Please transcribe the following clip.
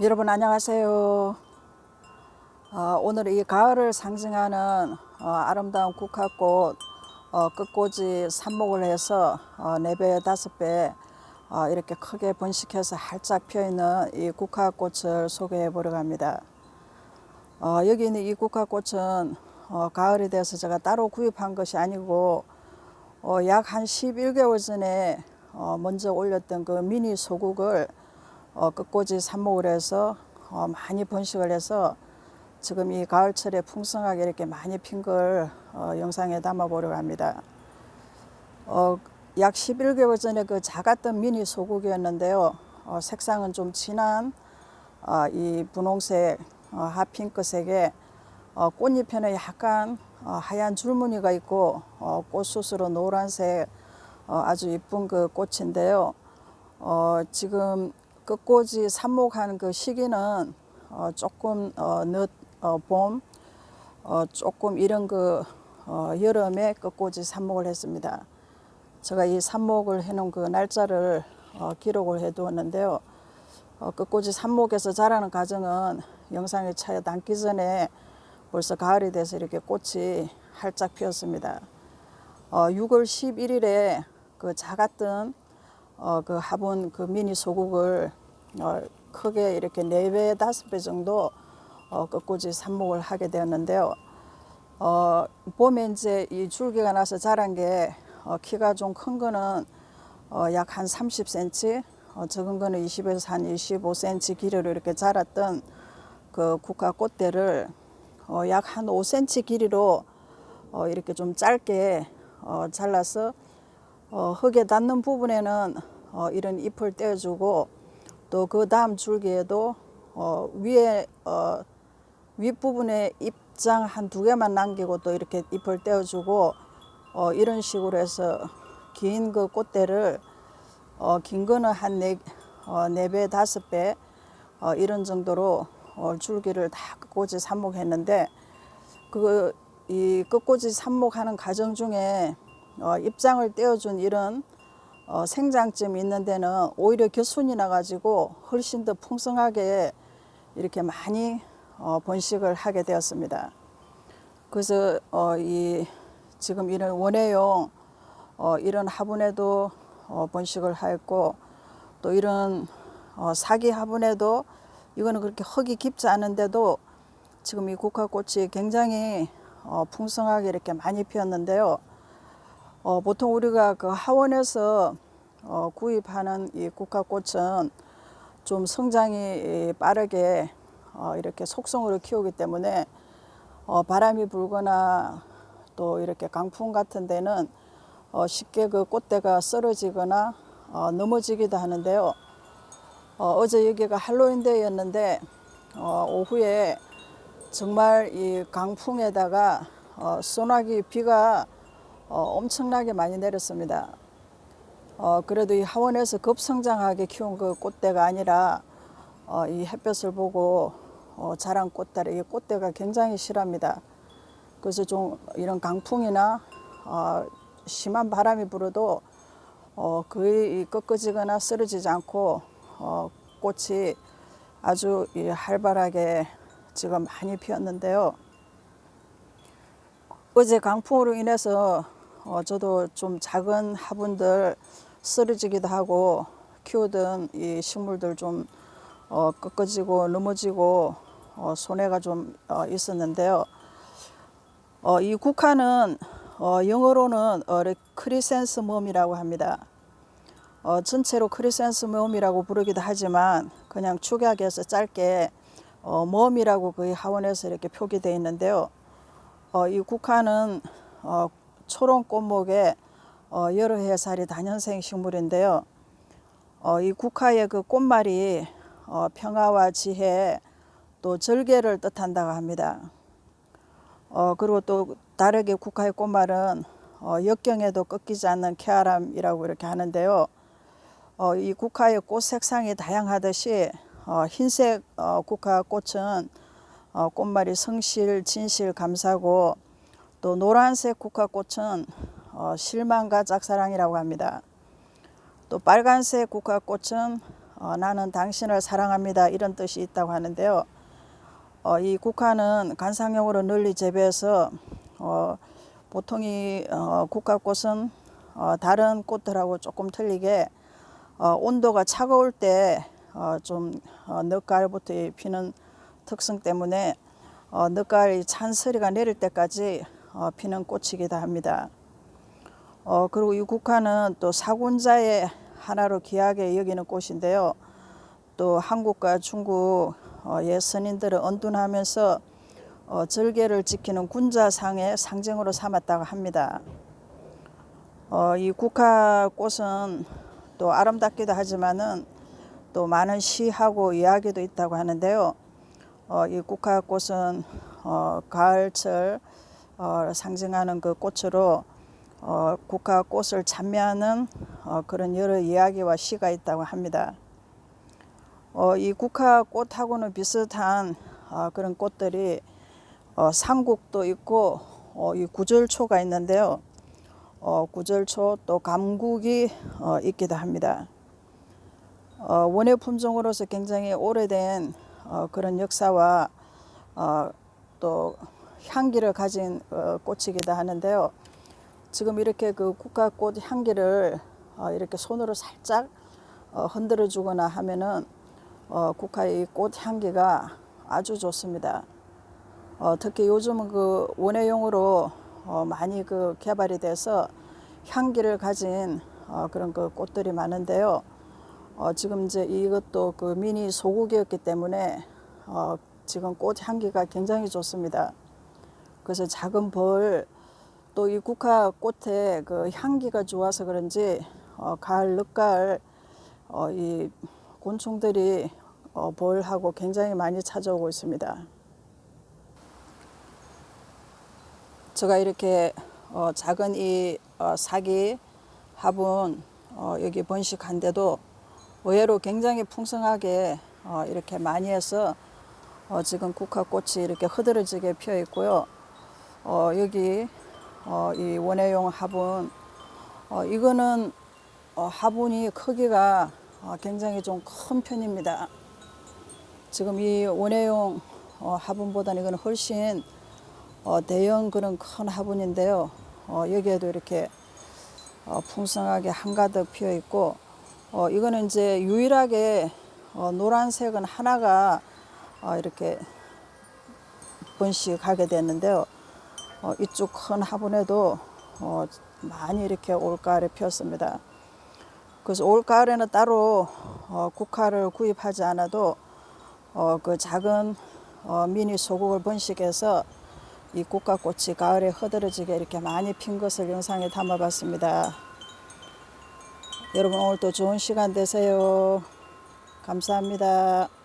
여러분 안녕하세요. 어, 오늘 이 가을을 상징하는 어, 아름다운 국화꽃 어, 끝꽂이 삽목을 해서 어, 네 배, 다섯 배 어, 이렇게 크게 번식해서 활짝 피어 있는 이 국화꽃을 소개해 보려고 합니다. 어, 여기 있는 이 국화꽃은 어, 가을이 돼서 제가 따로 구입한 것이 아니고 어, 약 한 11개월 전에 어, 먼저 올렸던 그 미니 소국을 어, 끝꽂이 삽목을 해서 어, 많이 번식을 해서 지금 이 가을철에 풍성하게 이렇게 많이 핀 걸 어, 영상에 담아 보려고 합니다. 어, 약 11개월 전에 그 작았던 미니 소국이었는데요. 어, 색상은 좀 진한 어, 이 분홍색, 어, 핫핑크색에 어, 꽃잎에는 약간 어, 하얀 줄무늬가 있고 어, 꽃수수로 노란색 어, 아주 이쁜 그 꽃인데요. 어, 지금 끝꽂이 삽목하는 그 시기는 어, 조금 어, 늦 어, 봄, 어, 조금 이런 그 어, 여름에 끝꽂이 삽목을 했습니다. 제가 이 삽목을 해놓은 그 날짜를 어, 기록을 해두었는데요. 어, 끝꽂이 삽목에서 자라는 과정은 영상에 차에 담기 전에 벌써 가을이 돼서 이렇게 꽃이 활짝 피었습니다. 어, 6월 11일에 그 작았던 어, 그 화분 그 미니 소국을 어, 크게 이렇게 네 배, 다섯 배 정도 어, 끝꽂이 삽목을 하게 되었는데요. 어, 봄에 이제 이 줄기가 나서 자란 게 어, 키가 좀 큰 거는 어, 약 한 30cm, 어, 적은 거는 20에서 한 25cm 길이로 이렇게 자랐던 그 국화 꽃대를 어, 약 한 5cm 길이로 어, 이렇게 좀 짧게 어, 잘라서 어, 흙에 닿는 부분에는 어, 이런 잎을 떼어주고 또 그 다음 줄기에도 어, 위에 어, 윗부분에 잎장 한 두 개만 남기고 또 이렇게 잎을 떼어주고 어, 이런 식으로 해서 긴 그 꽃대를 어, 긴 거는 한 네, 어, 네 배, 다섯 배 어, 이런 정도로 어, 줄기를 다 끝꽂이 삽목했는데 그 이 끝꽂이 삽목하는 과정 중에 어, 입장을 떼어준 이런 어, 생장점이 있는 데는 오히려 겨순이 나가지고 훨씬 더 풍성하게 이렇게 많이 어, 번식을 하게 되었습니다. 그래서 어, 이 지금 이런 원예용 어, 이런 화분에도 어, 번식을 하였고 또 이런 어, 사기 화분에도 이거는 그렇게 흙이 깊지 않은데도 지금 이 국화꽃이 굉장히 어, 풍성하게 이렇게 많이 피었는데요. 어, 보통 우리가 그 하원에서 어, 구입하는 이 국화꽃은 좀 성장이 빠르게 어, 이렇게 속성으로 키우기 때문에 어, 바람이 불거나 또 이렇게 강풍 같은 데는 어, 쉽게 그 꽃대가 쓰러지거나 어, 넘어지기도 하는데요. 어, 어제 여기가 할로윈데이였는데 어, 오후에 정말 이 강풍에다가 어, 소나기 비가 어, 엄청나게 많이 내렸습니다. 어, 그래도 이 하원에서 급성장하게 키운 그 꽃대가 아니라 어, 이 햇볕을 보고 어, 자란 꽃대를 이 꽃대가 굉장히 실합니다. 그래서 좀 이런 강풍이나 어, 심한 바람이 불어도 어, 거의 이 꺾어지거나 쓰러지지 않고 어, 꽃이 아주 이 활발하게 지금 많이 피었는데요. 어제 강풍으로 인해서 어, 저도 좀 작은 화분들 쓰러지기도 하고 키우던 이 식물들 좀 어, 꺾어지고 넘어지고 어, 손해가 좀 어, 있었는데요. 어, 이 국화는 어, 영어로는 어, 크리센스멈이라고 합니다. 어, 전체로 크리센스멈이라고 부르기도 하지만 그냥 축약해서 짧게 어, 멈이라고 거의 하원에서 이렇게 표기되어 있는데요. 어, 이 국화는 어, 초롱 꽃목에 어, 여러 해살이 단연생 식물인데요. 어, 이 국화의 그 꽃말이 어, 평화와 지혜 또 절개를 뜻한다고 합니다. 어, 그리고 또 다르게 국화의 꽃말은 어, 역경에도 꺾이지 않는 쾌활함이라고 이렇게 하는데요. 어, 이 국화의 꽃 색상이 다양하듯이 어, 흰색 어, 국화 꽃은 어, 꽃말이 성실, 진실, 감사고 또 노란색 국화 꽃은 어, 실망과 짝사랑이라고 합니다. 또 빨간색 국화 꽃은 어, 나는 당신을 사랑합니다 이런 뜻이 있다고 하는데요. 어, 이 국화는 관상용으로 널리 재배해서 어, 보통 이 어, 국화꽃은 어, 다른 꽃들하고 조금 틀리게 어, 온도가 차가울 때좀 어, 늦가을부터 이 피는 특성 때문에 어, 늦가을 찬소리가 내릴 때까지 어, 피는 꽃이기도 합니다. 어, 그리고 이 국화는 또 사군자의 하나로 귀하게 여기는 꽃인데요. 또 한국과 중국 어, 예선인들을 언둔하면서 어, 절개를 지키는 군자상의 상징으로 삼았다고 합니다. 어, 이 국화꽃은 또 아름답기도 하지만은 또 많은 시하고 이야기도 있다고 하는데요. 어, 이 국화꽃은 어, 가을철 어, 상징하는 그 꽃으로 어, 국화 꽃을 찬미하는 어, 그런 여러 이야기와 시가 있다고 합니다. 어, 이 국화 꽃하고는 비슷한 어, 그런 꽃들이 어, 상국도 있고 어, 이 구절초가 있는데요. 어, 구절초 또 감국이 어, 있기도 합니다. 어, 원예 품종으로서 굉장히 오래된 어, 그런 역사와 어, 또 향기를 가진 어, 꽃이기도 하는데요. 지금 이렇게 그 국화꽃 향기를 어, 이렇게 손으로 살짝 어, 흔들어 주거나 하면은 어, 국화의 꽃 향기가 아주 좋습니다. 어, 특히 요즘은 그 원예용으로 어, 많이 그 개발이 돼서 향기를 가진 어, 그런 그 꽃들이 많은데요. 어, 지금 이제 이것도 그 미니 소국이었기 때문에 어, 지금 꽃 향기가 굉장히 좋습니다. 그래서 작은 벌 또 이 국화 꽃에 그 향기가 좋아서 그런지 어, 가을 늦가을 어, 이 곤충들이 어, 벌하고 굉장히 많이 찾아오고 있습니다. 제가 이렇게 어, 작은 이 어, 사기 화분 어, 여기 번식한데도 의외로 굉장히 풍성하게 어, 이렇게 많이 해서 어, 지금 국화꽃이 이렇게 흐드러지게 피어 있고요. 어, 여기 어, 이 원예용 화분 어, 이거는 어, 화분이 크기가 어, 굉장히 좀 큰 편입니다. 지금 이 원예용 어, 화분보다는 이건 훨씬 어, 대형 그런 큰 화분인데요. 어, 여기에도 이렇게 어, 풍성하게 한가득 피어 있고 어, 이거는 이제 유일하게 어, 노란색은 하나가 어, 이렇게 번식하게 됐는데요. 어, 이쪽 큰 화분에도 어, 많이 이렇게 올가을에 피었습니다. 그래서 올가을에는 따로 어, 국화를 구입하지 않아도 어, 그 작은 어, 미니 소국을 번식해서 이 국화꽃이 가을에 흐드러지게 이렇게 많이 핀 것을 영상에 담아봤습니다. 여러분 오늘도 좋은 시간 되세요. 감사합니다.